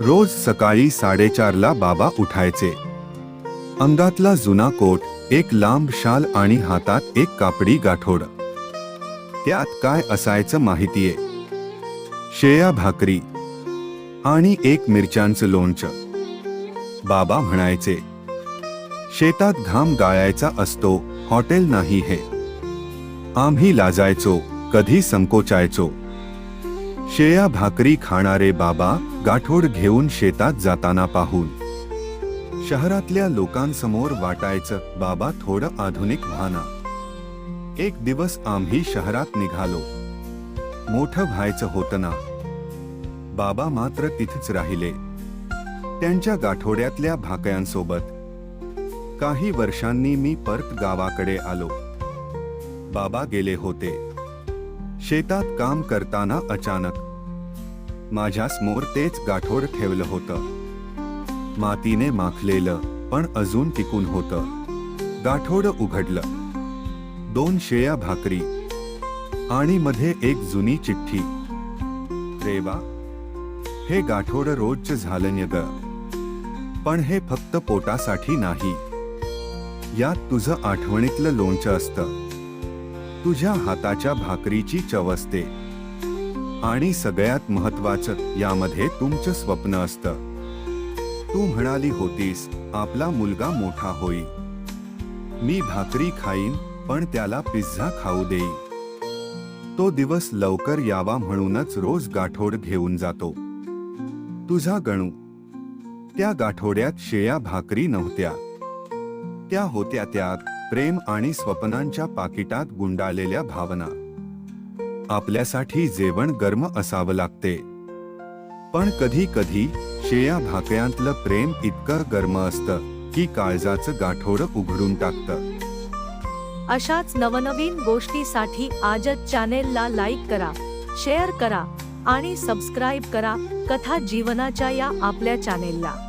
रोज सकाळी साडेचारला बाबा उठायचे. अंगातला जुना कोट एक लांब शाल आणि हातात एक कापडी गाठोड. त्यात काय असायचं माहितीये? शेया भाकरी आणि एक मिरच्यांचं लोणचं. बाबा म्हणायचे शेतात घाम गाळायचा असतो हॉटेल नाही हे. आम्ही लाजायचो कधी संकोचायचो. शेया भाकरी खाणारे बाबा गाठोड घेऊन शेतात जाताना पाहून. शहरातल्या लोकांसमोर वाटायचं बाबा थोडं आधुनिक व्हाना. एक दिवस आम्ही शहरात निघालो. मोठं व्हायचं होतं ना. बाबा मात्र तिथेच राहिले. त्यांच्या गाठोड्यातल्या भाकयांसोबत. काही वर्षांनी मी परत गावाकडे आलो. बाबा गेले होते. शेतात काम करताना अचानक माझ्यासमोर तेच गाठोड ठेवलं होतं. मातीने माखलेलं पण अजून टिकून होतं. गाठोड उघडलं. दोन शेळ्या भाकरी. आणि मध्ये एक जुनी चिठ्ठी. रेवा हे गाठोड रोजच झालं ग पण हे फक्त पोटासाठी नाही. यात तुझं आठवणीतलं लोणचं असतं. तुझ्या हाताच्या भाकरीची चव असते. आणि सगळ्यात महत्वाचं यामध्ये तुमचं स्वप्न असतं. तू म्हणाली होतीस आपला मुलगा मोठा होई. मी भाकरी खाईन पण त्याला पिझ्झा खाऊ देईन तो दिवस लवकर यावा म्हणूनच रोज गाठोड घेऊन जातो. तुझा गणू. त्या गाठोड्यात शेया भाकरी नव्हत्या. त्या होत्या त्यात प्रेम आणि स्वप्नांच्या पाकिटात गुंडाळलेल्या भावना. आपल्यासाठी जेवण गर्म असावं लागते. पण कधी कधी शेया भाकयांतलं प्रेम इतकं गर्म असतं की काळजाचं गाठोड उघडून टाकतं. अशाच नवनवीन गोष्टीसाठी आजच चॅनेलला लाईक करा शेअर करा आणि सबस्क्राईब करा कथा जीवनाच्या या आपल्या चॅनेलला.